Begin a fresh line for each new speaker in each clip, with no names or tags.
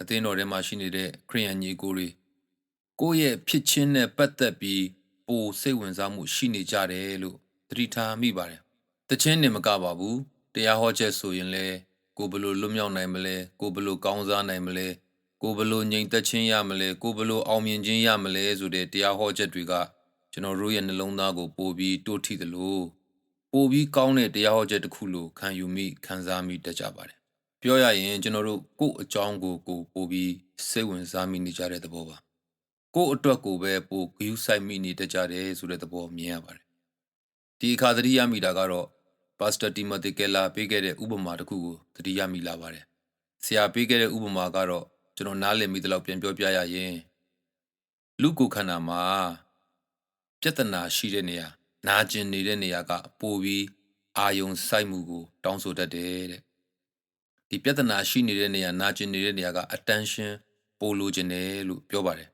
အသင်းတော်ထဲမှာရှိနေတဲ့ခရိယန်ညီကိုတွေကိုယ့်ရဲ့ဖြစ်ချင်းနဲ့ပတ်သက်ပြီးပိုစိတ်ဝင်စားမှုရှိနေကြတယ်လို့သတိထားမိပါတယ်။တချင်းနေမကပါဘူးတရားဟောချက်ဆိုရင်လည်းကိုဘယ်လိုလွတ်မြောက်နိုင်မလဲကိုဘယ်လိုကောင်းစားနိုင်မလဲကိုဘယ်လိုငြိမ်သက်ခြင်းရမလဲကိုဘယ်လိုအောင်မြင်ခြင်းရမလဲဆိုတဲ့တရားဟောချက်တွေကကျွန်တော်တို့ရဲ့နှလုံးသားကိုပို့ပြီးတိုးထိသလိုပို့ပြီးကောင်းတဲ့တရားဟောချက်တစ်ခုလိုခံယူမိခံစားမိတတ်ကြပါတယ် ပြောရရင်ကျွန်တော်တို့ကိုယ့်အကြောင်းကိုကိုယ်ပို့ပြီးစိတ်ဝင်စားမိနေကြတဲ့သဘောပါကိုယ့်အတွက်ကိုပဲပို့ဂရုစိုက်မိနေတတ်ကြတယ်ဆိုတဲ့သဘောမြင်ရပါတယ်ဒီအခါသတိရမိတာကတော့ပါစတာတီမိုတီကယ်လာပေးခဲ့တဲ့ဥပမာတစ်ခုကိုသတိရမိလာပါတယ်ဆရာပေးခဲ့တဲ့ဥပမာကတော့ကျွန်တော်နားလည်မိသလောက်ပြန်ပြောပြရရင်လူကိုယ်ခန္ဓာမှာပြဿနာရှိတဲ့နေရာနာကျင်နေတဲ့နေရာကပိုပြီးအာယုံစိုက်မှုကို တောင်းဆိုတတ်တယ်တဲ့ ဒီပြဿနာရှိနေတဲ့နေရာနာကျင်နေတဲ့နေရာက attention ပိုလိုချင်တယ်လို့ပြောပါတယ်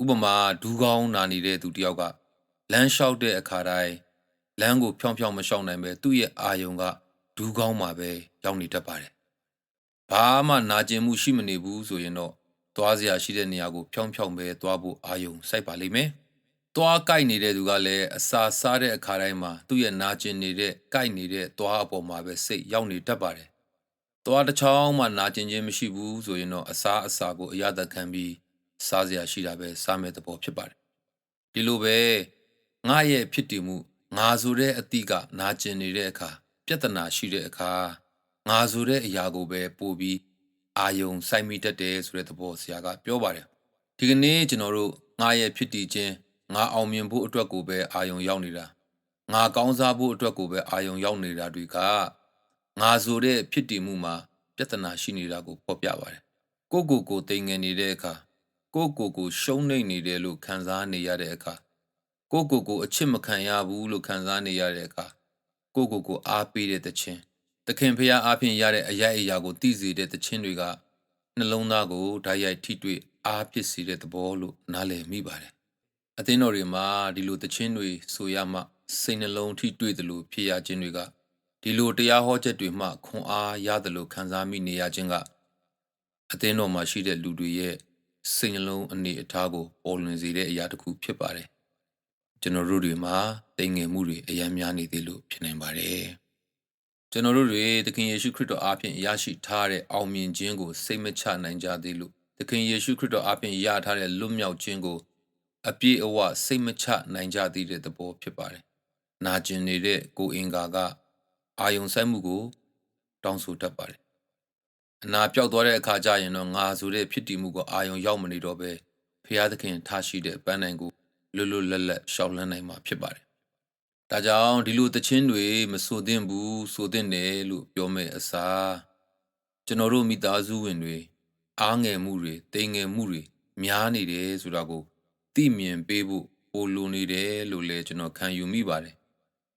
ဥပမာဒူးကောင်းနာနေတဲ့သူတယောက်ကလမ်းလျှောက်တဲ့အခါတိုင်းလမ်းကိုဖြောင်းဖြောင်းမလျှောက်နိုင်ပဲသူ့ရဲ့အာယုံကဒူးကောင်းမှာပဲရောက်နေတတ်ပါတယ်ဘာမှနာကျင်မှုရှိမနေဘူးဆိုရင်တော့သွားစရာရှိတဲ့နေရာကိုဖြောင်းဖြောင်းပဲသွားဖို့အာယုံစိုက်ပါလိမ့်မယ်သွားကြိုက်နေတဲ့သူကလည်းအစာစားတဲ့အခါတိုင်းမှာသူ့ရဲ့နာကျင်နေတဲ့ကြိုက်နေတဲ့သွားအပေါ်မှာပဲစိတ်ရောက်နေတတ်ပါတယ် သွားတစ်ချောင်းမှနာကျင်ခြင်းမရှိဘူးဆိုရင်တော့အစာအစာကိုအရသာခံပြီးစားစရာရှိတာပဲစားမဲ့သဘောဖြစ်ပါတယ်ဒီလိုပဲငါရဲ့ဖြစ်တည်မှုငါဆိုတဲ့အတိကနာကျင်နေတဲ့အခါပြဿနာရှိတဲ့အခါငါဆိုတဲ့အရာကိုပဲပို့ပြီးအာယုံစိုက်မိတတ်တယ်ဆိုတဲ့သဘောဆရာကပြောပါတယ်ဒီကနေ့ကျွန်တော်တို့ငါရဲ့ဖြစ်တည်ခြင်းငါအောင်မြင်ဖို့အတွက်ကိုပဲအာယုံရောက်နေတာငါကောင်းစားဖို့အတွက်ကိုပဲအာယုံရောက်နေတာတွေက ငါဆိုတဲ့ဖြစ်တည်မှုမှာပြဿနာရှိနေတာကိုဖော်ပြပါတယ်ကိုကိုကိုတိမ်ငယ်နေတဲ့အခါကိုကိုကိုရှုံးနေနေတယ်လို့ခံစားနေရတဲ့အခါကိုကိုကိုအချစ်မခံရဘူးလို့ခံစားနေရတဲ့အခါကိုကိုကိုအားပေးတဲ့တခြင်းသခင်ဖျားအားဖြင့်ရတဲ့အရာအရာကိုသိစေတဲ့တခြင်းတွေကနှလုံးသားကိုဓာတ်ရိုက်ထိတွေ့အားဖြစ်စေတဲ့သဘောလို့နားလည်မိပါတယ်အသင်းတော်တွေမှာဒီလိုတခြင်းတွေဆိုရမှစိတ်နှလုံးထိတွေ့တယ်လို့ဖြစ်ရခြင်းတွေက ဒီလိုတရားဟောချက်တွေမှခွန်အားရတယ်လို့ခံစားမိနေရခြင်းကအသင်းတော်မှာရှိတဲ့လူတွေရဲ့စိတ်နှလုံးအနေအထားကိုပေါ်လွင်စေတဲ့အရာတစ်ခုဖြစ်ပါတယ်ကျွန်တော်တို့တွေမှာတိမ်ငယ်မှုတွေအများများနေသေးလို့ဖြစ်နိုင်ပါတယ်ကျွန်တော်တို့တွေသခင်ယေရှုခရစ်တော်အားဖြင့်ရရှိထားတဲ့အောင်မြင်ခြင်းကိုစိတ်မချနိုင်ကြသေးလို့သခင်ယေရှုခရစ်တော်အားဖြင့်ရထားတဲ့လွတ်မြောက်ခြင်းကိုအပြည့်အဝစိတ်မချနိုင်ကြသေးတဲ့သဘောဖြစ်ပါတယ်။နာကျင်နေတဲ့ကိုအင်္ဂါက အာယုံဆိုင်မှုကို တောင်းဆိုတတ်ပါတယ်။အနာပြောက်သွားတဲ့အခါကျရင်တော့ငါဆိုတဲ့ဖြစ်တည်မှုကိုအာယုံရောက်မနေတော့ပဲဖျားသခင်ထားရှိတဲ့ပန်းနိုင်ကိုလွတ်လွတ်လပ်လပ်ရှောက်လန်းနိုင်မှာဖြစ်ပါတယ်။ဒါကြောင့်ဒီလိုသချင်းတွေမဆိုသင့်ဘူးဆိုသင့်တယ်လို့ပြောမဲ့အစားကျွန်တော်တို့မိသားစုဝင်တွေအားငယ်မှုတွေတိမ်ငယ်မှုတွေများနေတယ်ဆိုတာကိုသိမြင်ပေးဖို့ပိုလိုနေတယ်လို့လည်းကျွန်တော်ခံယူမိပါတယ်